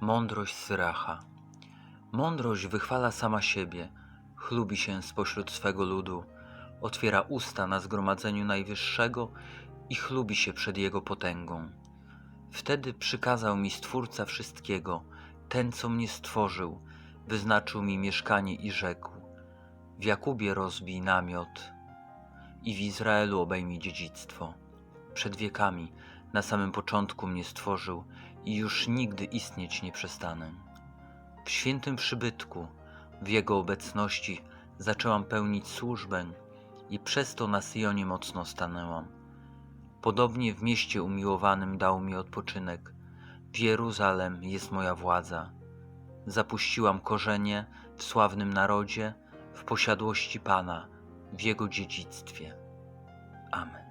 Mądrość Syracha. Mądrość wychwala sama siebie, chlubi się spośród swego ludu, otwiera usta na zgromadzeniu Najwyższego i chlubi się przed Jego potęgą. Wtedy przykazał mi Stwórca wszystkiego, ten, co mnie stworzył, wyznaczył mi mieszkanie i rzekł: W Jakubie rozbij namiot i w Izraelu obejmij dziedzictwo. Przed wiekami, na samym początku mnie stworzył i już nigdy istnieć nie przestanę. W świętym przybytku, w Jego obecności zaczęłam pełnić służbę i przez to na Syjonie mocno stanęłam. Podobnie w mieście umiłowanym dał mi odpoczynek. W Jeruzalem jest moja władza. Zapuściłam korzenie w sławnym narodzie, w posiadłości Pana, w Jego dziedzictwie. Amen.